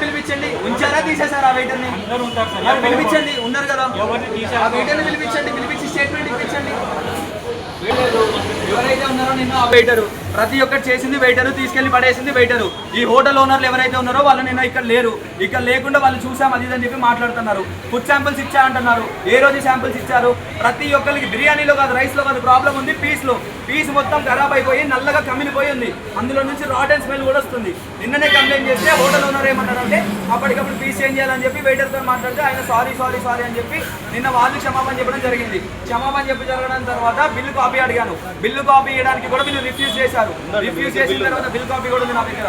పిలిపించండి. ఉంచారా తీసేసారా ఆ మరి పిలిపించండి. ఉన్నారు కదా. ఆ పిలిపించండి. పిలిపించి స్టేట్మెంట్ ఇప్పించండి. ఎవరైతే ఉన్నారో నిన్న ఆ వెయిటరు ప్రతి ఒక్కటి చేసింది వెయిటరు తీసుకెళ్ళి పడేసింది వెయిటరు ఈ హోటల్ ఓనర్లు ఎవరైతే ఉన్నారో వాళ్ళు నిన్న ఇక్కడ లేరు. ఇక్కడ లేకుండా వాళ్ళు చూసాం అది ఇది అని చెప్పి మాట్లాడుతున్నారు. ఫుడ్ శాంపిల్స్ ఇచ్చా అంటున్నారు. ఏ రోజు శాంపిల్స్ ఇచ్చారు? ప్రతి ఒక్కరికి బిర్యానీలో కాదు రైస్లో కాదు ప్రాబ్లం ఉంది పీస్లో పీస్ మొత్తం ఖరాబ్ అయిపోయి నల్లగా కమిలిపోయి ఉంది. అందులో నుంచి రాట్ అండ్ స్మెల్ కూడా వస్తుంది. నిన్ననే కంప్లైంట్ చేస్తే హోటల్ ఓనర్ ఏమన్నారంటే అప్పటికప్పుడు పీస్ చేంజ్ చేయాలని చెప్పి వెయిటర్తో మాట్లాడితే ఆయన సారీ సారీ సారీ అని చెప్పి నిన్న వాళ్ళు క్షమాపణ చెప్పడం జరిగింది. క్షమాపణ చెప్పి జరగడం తర్వాత బిల్లు కాపీ అడిగాను. బిల్లు కాపీ ఇవ్వడానికి కూడా వీళ్ళు రిఫ్యూజ్ చేశారు. రిఫ్యూజ్ చేసిన తర్వాత బిల్ కాపీ కూడా ఉంది నా దగ్గర.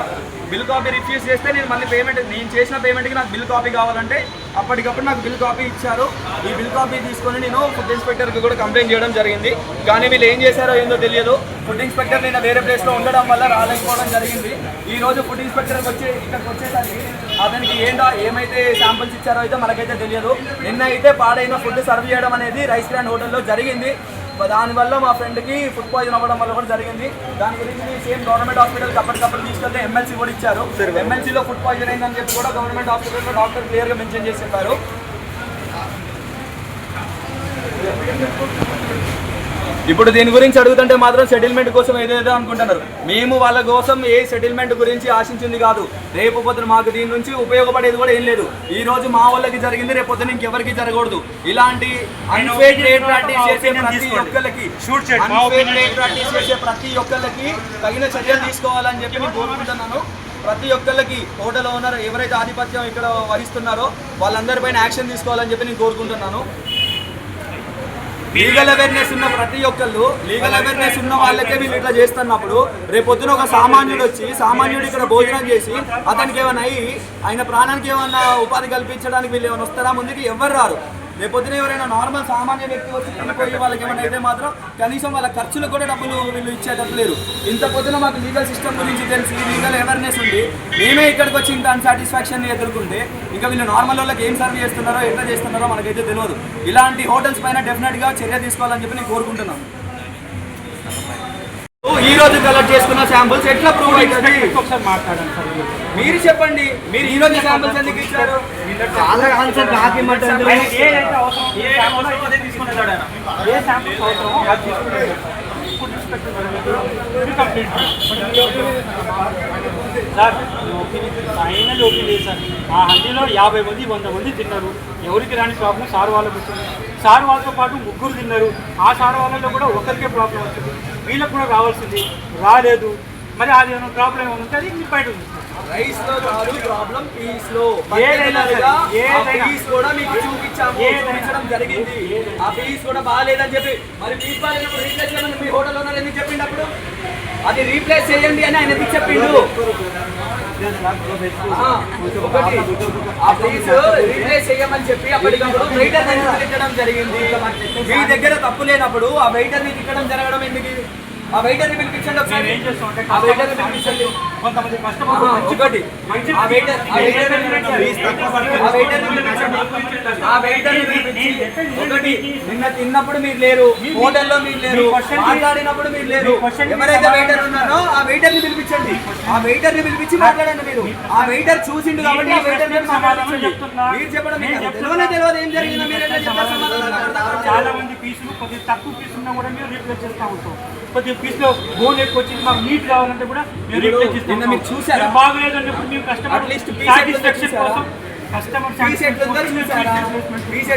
బిల్ కాపీ రిఫ్యూజ్ చేస్తే నేను మళ్ళీ పేమెంట్ నేను చేసిన పేమెంట్కి నాకు బిల్ కాపీ కావాలంటే అప్పటికప్పుడు నాకు బిల్ కాపీ ఇచ్చారు. ఈ బిల్ కాపీ తీసుకొని నేను ఫుడ్ ఇన్స్పెక్టర్కి కూడా కంప్లైంట్ చేయడం జరిగింది. కానీ వీళ్ళు ఏం చేశారో ఏందో తెలియదు. ఫుడ్ ఇన్స్పెక్టర్ నేను వేరే ప్లేస్లో ఉండడం వల్ల రాలేకపోవడం జరిగింది. ఈ రోజు ఫుడ్ ఇన్స్పెక్టర్కి వచ్చి ఇక్కడికి వచ్చేసరికి అతనికి ఏంటో ఏమైతే శాంపిల్స్ ఇచ్చారో అయితే మనకైతే తెలియదు. నిన్న అయితే పాడైన ఫుడ్ సర్వ్ చేయడం అనేది రైస్ గ్రాండ్ హోటల్లో జరిగింది. దానివల్ల మా ఫ్రెండ్కి ఫుడ్ పాయిజన్ అవ్వడం వల్ల కూడా జరిగింది. దాని గురించి సేమ్ గవర్నమెంట్ హాస్పిటల్కి అప్పటికప్పుడు తీసుకెళ్తే ఎమ్మెల్సీ కూడా ఇచ్చారు. ఎమ్మెల్సీలో ఫుడ్ పాయిజన్ అయిందని చెప్పి కూడా గవర్నమెంట్ హాస్పిటల్లో డాక్టర్ క్లియర్గా మెన్షన్ చేసి చెప్పారు. ఇప్పుడు దీని గురించి అడుగుతుంటే మాత్రం సెటిల్మెంట్ కోసం ఏదేదో అనుకుంటున్నారు మేము వాళ్ళ కోసం ఏ సెటిల్మెంట్ గురించి ఆశించింది కాదు. రేపు పొద్దున మాకు దీని నుంచి ఉపయోగపడేది కూడా ఏం లేదు. ఈ రోజు మా వాళ్ళకి జరిగింది రేపు పొద్దున ఇంకెవరికి జరగకూడదు. ఇలాంటి అన్ఫేర్ ట్రేడ్ ప్రాక్టీస్ చేసే ప్రతి ఒక్కరికి అన్ఫేర్ ట్రేడ్ ప్రాక్టీస్ చేసే ప్రతి ఒక్కరికి తగిన చర్యలు తీసుకోవాలని చెప్పి నేను కోరుకుంటున్నాను. ప్రతి ఒక్కరికి హోటల్ ఓనర్ ఎవరైతే ఆధిపత్యం ఇక్కడ వహిస్తున్నారో వాళ్ళందరిపైన యాక్షన్ తీసుకోవాలని చెప్పి నేను కోరుకుంటున్నాను. లీగల్ అవేర్నెస్ ఉన్న ప్రతి ఒక్కళ్ళు లీగల్ అవేర్నెస్ ఉన్న వాళ్ళకే వీళ్ళు ఇట్లా చేస్తున్నప్పుడు రేపు పొద్దున ఒక సామాన్యుడు వచ్చి సామాన్యుడు ఇక్కడ భోజనం చేసి అతనికి ఏమైనా అయ్యి ఆయన ప్రాణానికి ఏమైనా ఉపాధి కల్పించడానికి వీళ్ళు ఏమైనా వస్తారా? ముందుకి ఎవరు రారు? రేపు ఎవరైనా నార్మల్ సామాన్య వ్యక్తి వచ్చి వెళ్ళిపోయి వాళ్ళకి ఏమైనా అయితే మాత్రం కనీసం వాళ్ళ ఖర్చులకు కూడా డబ్బులు వీళ్ళు ఇచ్చేటట్టు లేరు. ఇంత పొద్దున మాకు లీగల్ సిస్టమ్ గురించి తెలిసి లీగల్ అవేర్నెస్ ఉంది. మేమే ఇక్కడికి వచ్చి ఇంత అన్సాటిస్ఫాక్షన్ ఎదుర్కొంటే ఇంకా వీళ్ళు నార్మల్ వాళ్ళకి ఏం సర్వ్ చేస్తున్నారో ఎట్లా చేస్తున్నారో మనకైతే తెలియదు ఇలాంటి హోటల్స్ పైన డెఫినెట్గా చర్య తీసుకోవాలని చెప్పి నేను కోరుకుంటున్నాను. ఈ రోజు కలెక్ట్ చేసుకున్న శాంపుల్స్ ఎట్లా ప్రూవ్ అవుతుంది ఒకసారి మాట్లాడండి సార్. మీరు. చెప్పండి. మీరు ఈ రోజు శాంపుల్స్ ఎందుకు ఇచ్చారు? ఏ శాంపుల్స్ అవసరమో అది తీసుకుంటాడు food inspector complete sir final okay లేదు సార్ ఆ హండీలో యాభై మంది వంద మంది తిన్నారు ఎవరికి రాని ప్రాబ్లం సార్ వాళ్ళకి వచ్చింది సార్ వాళ్ళతో పాటు ముగ్గురు తిన్నారు ఆ సార్ వాళ్ళలో కూడా ఒకరికే ప్రాబ్లం వచ్చింది వీళ్ళకి కూడా రావాల్సింది రాలేదు మరి అది ఏమైనా ప్రాబ్లం ఏమైనా ఉంటే అది బయట రైస్లో కాదు ప్రాబ్లం పీస్. పీస్ కూడా మీకు చూపించాము ఏదైనా. చూపించడం జరిగింది. ఆ పీస్ కూడా బాగాలేదని చెప్పి మరి పీస్ బాగాలేనప్పుడు రీప్లేస్ చేయమని మీ హోటల్ ఓనర్ ఎందుకు చెప్పిండు అప్పుడు? అది రీప్లేస్ చేయండి అని ఆయన ఎందుకు చెప్పిండు? ఆ, ఒకటి ఆ పీస్ రీప్లేస్ చేయమని చెప్పి అప్పటికప్పుడు వెయిటర్ తిట్టడం జరిగింది. మీ దగ్గర తప్పు లేనప్పుడు ఆ వెయిటర్ని తిట్టడం జరగడం ఎందుకు ఆ వెయిటర్ని పిలిపించండి ఒకసారి. ఆ వెయిటర్ని పిలిపించండి. కొంతమంది కస్టమర్ మంచి ఆ వెయిటర్ ఆ వెయిటర్ని పిలిపించండి. ఆ వెయిటర్ని పిలిపించండి. ఆ వెయిటర్ని పిలిపించి ఒకటి. నిన్న తిన్నప్పుడు మీరు లేరు. హోటల్లో మీరు లేరు. మాట్లాడినప్పుడు మీరు లేరు. ఎవరైతే వెయిటర్ ఉన్నారో ఆ వెయిటర్ని పిలిపించండి ఆ వెయిటర్ని పిలిపించి మాట్లాడండి మీరు. ఆ వెయిటర్ చూసిండు కాబట్టి ఆ వెయిటర్ని మాట్లాడించండి మీరు చెప్పడం తెలియనే తెలియదు ఏం జరిగిందో మీరు సమాధానం. చాలా మంది పీసులు కొద్దిగా తక్కువ పీస్ ఉన్నా కూడా మేము రీప్లేస్ చేస్తూ ఉంటాం. కొద్దిగా పీస్లో బోన్ ఎక్కువ వచ్చింది మాకు నీట్ కావాలంటే కూడా ఇప్పుడు రీప్లేస్ చేస్తాం మీరు చూసారా? మీరు బాగలేదంటే ఇప్పుడు మేము కస్టమర్ సాటిస్ఫాక్షన్? కోసం కస్టమర్ పీస్